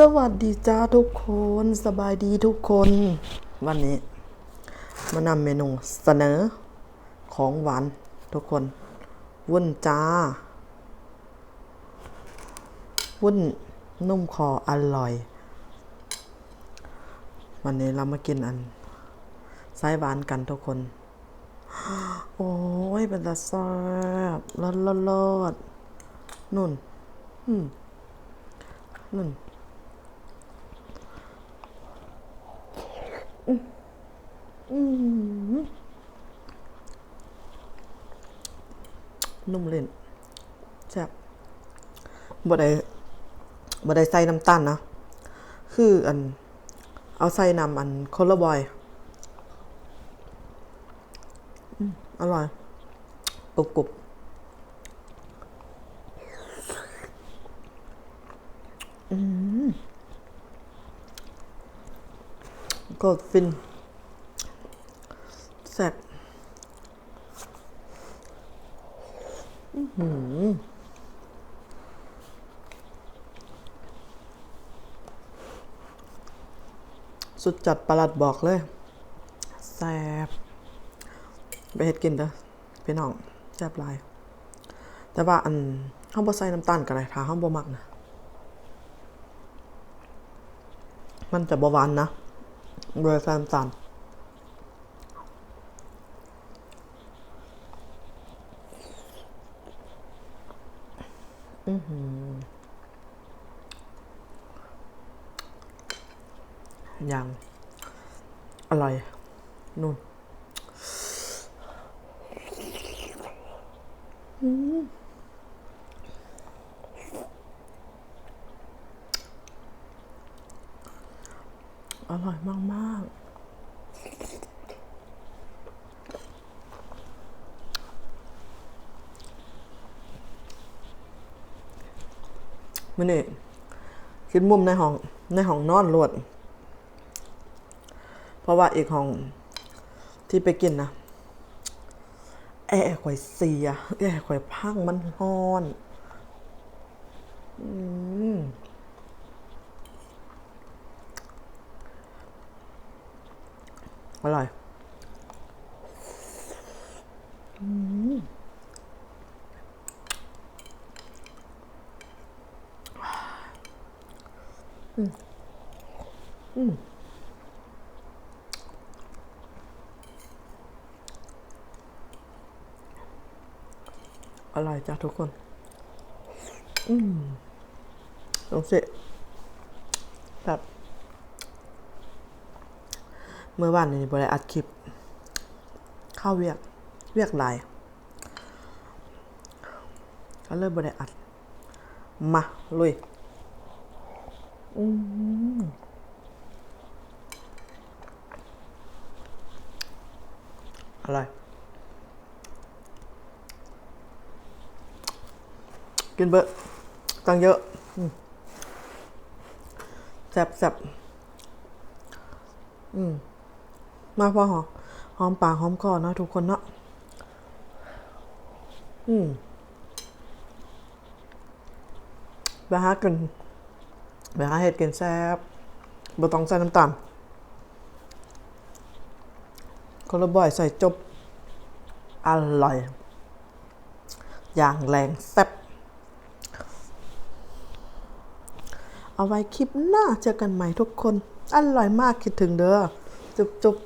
สวัสดีจ้าทุกคนสบายดีทุกคน วันนี้ มานำเมนูเสนอของหวานทุกคน วุ้นจ้า วุ้นนุ่มคออร่อย วันนี้เรามากินอันไส้หวานกันทุกคน โอ้ยเป็นตาแซ่บรสรสรสนุ่น อืม นุ่น นุ่มเล่นแซ่บบ่ได้บ่ได้ใส่น้ำตาลนะ คืออัน เอาใส่น้ำอันโคลาบอยอืมอร่อยกรุบกรุบอืม ก็ฟินแซ่บสุดจัดประหลัดบอกเลยแซ่บไปเฮ็ดกินเด้อพี่น้องแซ่บลาย แต่ว่าอันห้องบ่ใส่น้ำตาลกันเลยถ้าห้องบ่มักนะ มันจะบ่หวานนะ โดยแซมสันอือหือยังอร่อยนุ่น อืม อร่อยมากๆมันนี่คิดมุมในห้อง ในห้องนอนรวด เพราะว่าอีกห้องที่ไปกินนะแอร์ข่อยเสีย แอร์ข่อยพังมันฮ้อน อืม อร่อยอร่อยจ้ะทุกคน อืมลองสิแบบ เมื่อวานนี้บริอัดคลิป เข้าเวียกเวียกหลายก็เลยบริอัด มาลุยอร่อยกินเบอะตังเยอะแซ่บแซ่บอืม มาพอหอมหอมปากหอมคอเนาะทุกคนเนาะอืมไปหากินไปหาเห็ดกินแซ่บบ่ต้องใส่น้ำตาลคนละบ่อยใส่จบ อร่อย อย่างแรงแซ่บเอาไว้คลิปหน้าเจอกันใหม่ทุกคน อร่อยมากคิดถึงเด้อ จุ๊บจุ๊บ